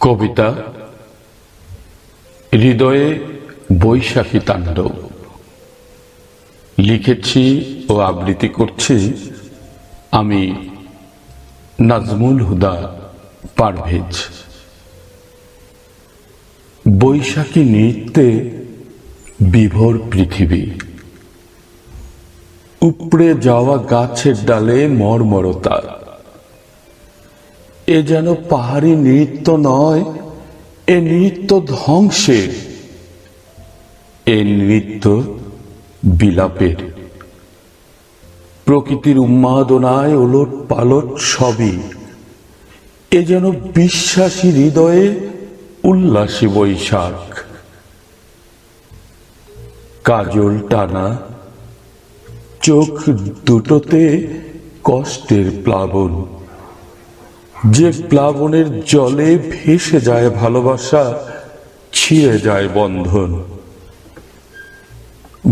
কবিতা, হৃদয়ে বৈশাখী তাণ্ডব। লিখেছি ও আবৃত্তি করছি আমি নাজমুল হুদা পারভেজ। বৈশাখী নৃত্যে বিভোর পৃথিবী। উপড়ে যাওয়া গাছের ডালে মর্মরতা। এ যেন পাহাড়ি নৃত্য নয়, এ নৃত্য ধ্বংসের। এ নৃত্য বিলাপের। প্রকৃতির উন্মাদনায় ওলট পালট সবই। এ যেন বিশ্বাসী হৃদয়ে উল্লাসী বৈশাখ। কাজল টানা, চোখ দুটোতে কষ্টের প্লাবন। যে প্লাবনের জলে ভেসে যায় ভালোবাসা, ছিঁড়ে যায় বন্ধন।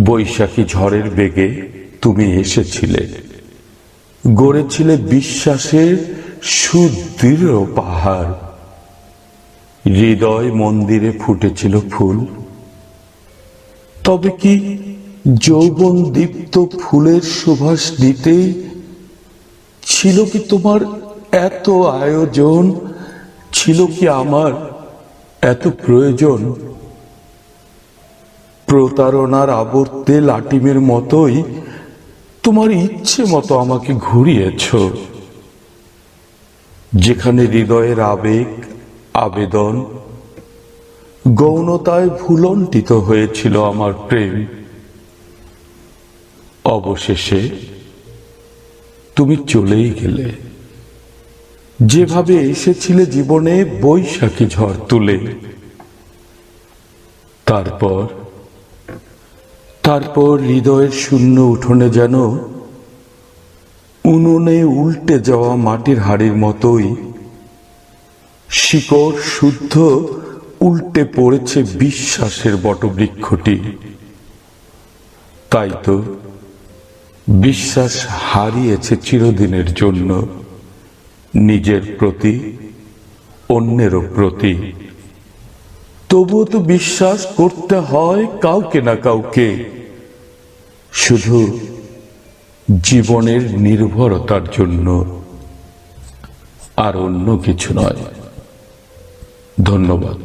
বৈশাখী ঝড়ের বেগে তুমি এসেছিলে। গড়েছিলে বিশ্বাসের সুদৃঢ় পাহাড়। হৃদয় মন্দিরে ফুটেছিল ফুল। তবে কি যৌবন দীপ্ত ফুলের সুভাষ নিতেই ছিল কি তোমার এত আয়োজন ছিল কি আমার? এত প্রয়োজন? প্রতারণার আবর্তে লাটিমের মতোই তোমার ইচ্ছে মতো আমাকে ঘুরিয়েছ। যেখানে হৃদয়ের আবেগ, আবেদন, গৌণতায় ভুলন্টিত হয়েছিল আমার প্রেম। অবশেষে তুমি চলেই গেলে। যেভাবে এসেছিলে জীবনে বৈশাখী ঝড় তুলে, তারপর তারপর হৃদয়ের শূন্য উঠোনে যেন উনুনে উল্টে যাওয়া মাটির হাড়ির মতোই শিকড় শুদ্ধ উল্টে পড়েছে বিশ্বাসের বটবৃক্ষটি। তাই তো বিশ্বাস হারিয়েছে চিরদিনের জন্য। নিজের প্রতি, অন্যেরও প্রতি। তবুও তো বিশ্বাস করতে হয় কাউকে না কাউকে। শুধু জীবনের নির্ভরতার জন্য, আর অন্য কিছু নয়। ধন্যবাদ।